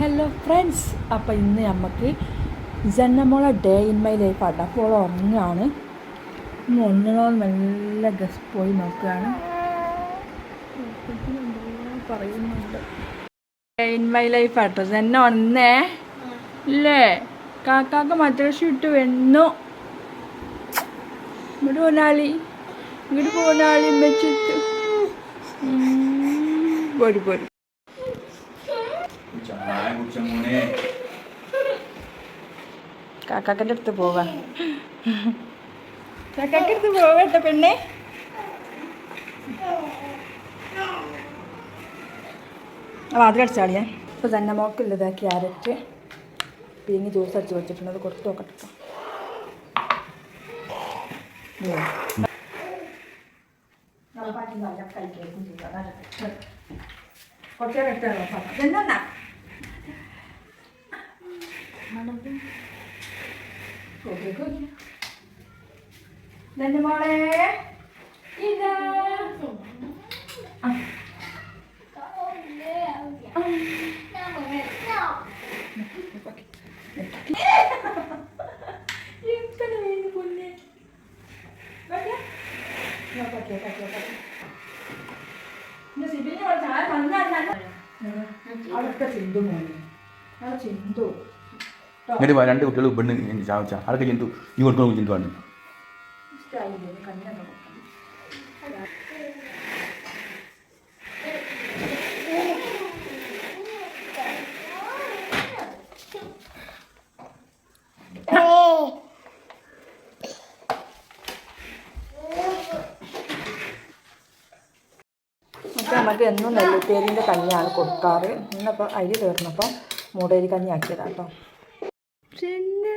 Hello friends അപ്പോൾ ഇന്ന് നമുക്ക് ജനമോള ഡേ ഇൻ മൈ ലൈഫ് ആട്ടോ. അപ്പോൾ ഒന്നാണ് ഒന്നിനോളം ഒന്നിനോ നല്ല ഗസ് പോയി നോക്കുകയാണ്. ഡേ ഇൻ മൈ ലൈഫ് ആട്ടോ. ജന്ന ഒന്നേ ഇല്ലേ? കാക്കാക്ക് മദ്രസ ഇട്ട് വെണ്ണു ഇങ്ങോട്ട് പോനാളി ഇങ്ങോട്ട് പോനാളി വെച്ചിട്ട് പോരും പോരും. കാക്കാക്കന്റെ അടുത്ത് പോവാ കാക്കാന്റെ അടുത്ത് പോവട്ടെ പെണ്ണെ വാതിലടിച്ചാളിയേ ഇപ്പോൾ തന്നെ മോക്കുള്ളത് ക്യാരറ്റ് പീങ്ങി ജ്യൂസ് അടിച്ച് വെച്ചിട്ടുണ്ട് അത് കൊടുത്തു നോക്കട്ടെ ട്ടോ. ഉം. കുറച്ച് നേരം ഇട്ടാലോ ഇതെന്നാ നിന്റെ മോളെ ഇതാ ഇങ്ങോട്ട് വാ, രണ്ട് കുട്ടികൾ പെണ്ണ് ചാവച്ച. ആരൊക്കെ ചിന്തു ഈ കണ്ണൊക്കെ നോക്കണം നമുക്ക് എന്നും നെല്ലുപ്പേരിന്റെ കഞ്ഞിയാണ് കൊടുക്കാറ്. ഇന്നിപ്പോൾ അരി തീർന്നപ്പോൾ മൂടേരി കഞ്ഞി ആക്കിയതാണ് കേട്ടോ തന്നെ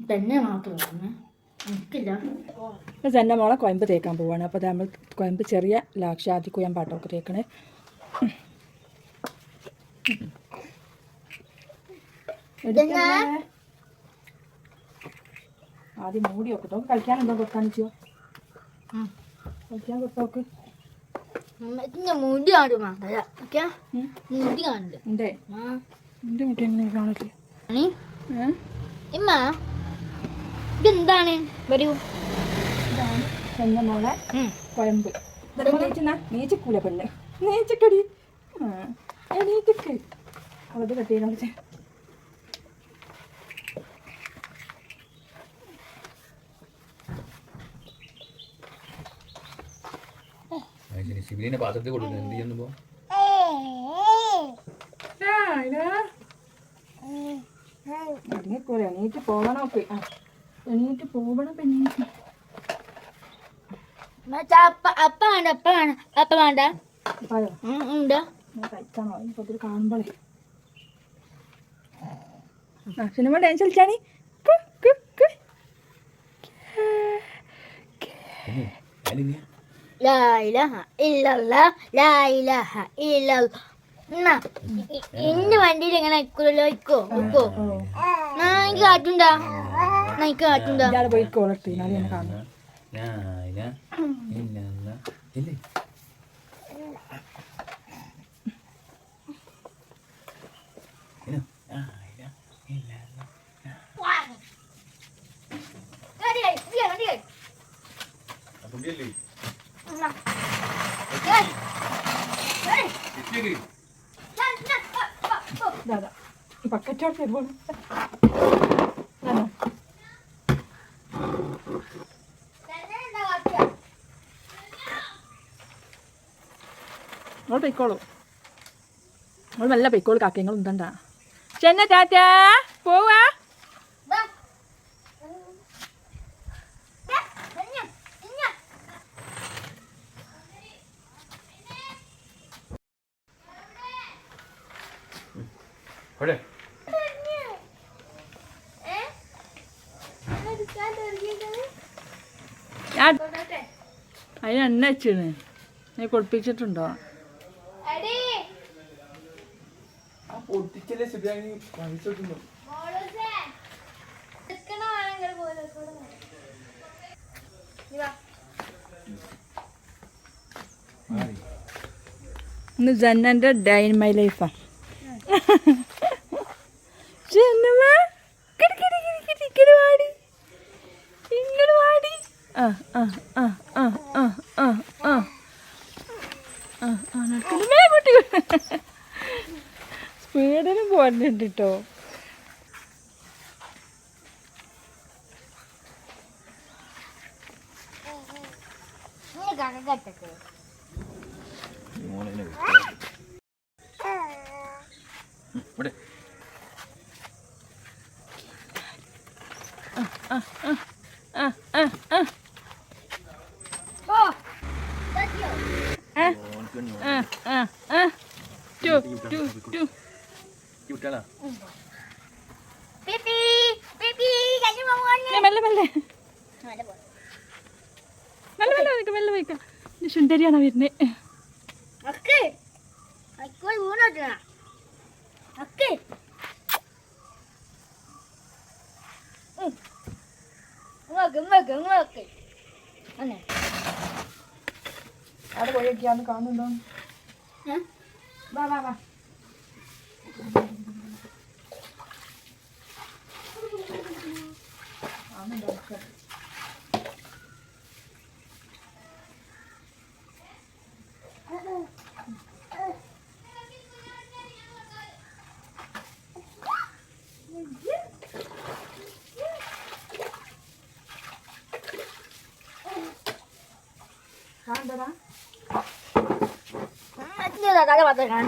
തന്നെ മാത്രം ഇത് എന്റെ മോളെ കൊയമ്പ് തേക്കാൻ പോവാണ്. അപ്പോൾ നമ്മൾ കൊയമ്പ് ചെറിയ ലാക്ഷാദി കുയാൻ പാട്ടൊക്കെ തേക്കണേ? ആദ്യം മൂടി ഒക്കെ കളിക്കാൻ എന്തോ ഉം. കളിക്കാൻ കൊടുത്തോക്ക് മുടി ഓക്കെ മുടി കാണുന്നുണ്ട്. എന്റെ മുട്ടി എങ്ങനെ ഇതെന്താണ്? വരൂ. എന്റെ മോളെ കുഴമ്പ്. നീച്ചക്കൂല പെണ്ണ്. നീച്ചക്കടി. ആ എണീറ്റക്ക്. അത് വെച്ചാൽ സിബിലിനെ പാത്രത്തിൽ കൊടുക്കുന്നത് എന്ത് ചെയ്യുന്നു എണീക്കൂല എണീറ്റ് പോവണം ഒക്കെ ആ എണീറ്റ് പോവണം പിന്നെ അപ്പ വേണ്ട അപ്പ വേണ്ട അപ്പ വേണ്ട ആയോ ഉം, ഉണ്ട് ഞാൻ കഴിക്കാണോ ഇപ്പൊ ഇതിൽ കാണുമ്പോളേ ആ സിനിമ ഡാൻസ് കളിച്ചാണി ലാ ഇലാഹ ഇല്ലല്ലാ എന്നാ എന്റെ വണ്ടിയിൽ എങ്ങനെ Thank ഇക്കോ ഇക്കോ. നാ എനിക്ക് കാറ്റുണ്ടാ? നാ എനിക്ക് കാറ്റുണ്ടാ? ഇയാൾ പോയി കോളിട്ട് ദാദാ എന്താ കാട്ടുക? നിങ്ങൾ പൊയ്ക്കോളൂ. നിങ്ങൾ നല്ല പൊയ്ക്കോളൂ കാക്കങ്ങൾ ഉണ്ടണ്ട. ചെന്ന ടാറ്റാ പോവാ. എവിടെ അതിന് എണ്ണ വെച്ചാണ് നീ കുളിപ്പിച്ചിട്ടുണ്ടോ ഇന്ന് ജന്നന്റെ ഡൈൻ മൈ ലൈഫാ സ്പീഡിന് പോരുന്നുണ്ട് കേട്ടോ ഇവിടെ. മെല്ലെ മെല്ലെ മെല്ലെ മെല്ലെ വയ്ക്കാം മെല്ലെ വയ്ക്കാം ശുണ്ടരിയാണ് വരുന്നത് Okay. അവിടെ പോയൊക്കെയാണ് കാണുന്നുണ്ടോ? വാ വാ വാ. കാണുന്നുണ്ടോ? দাদাকে বাদ গান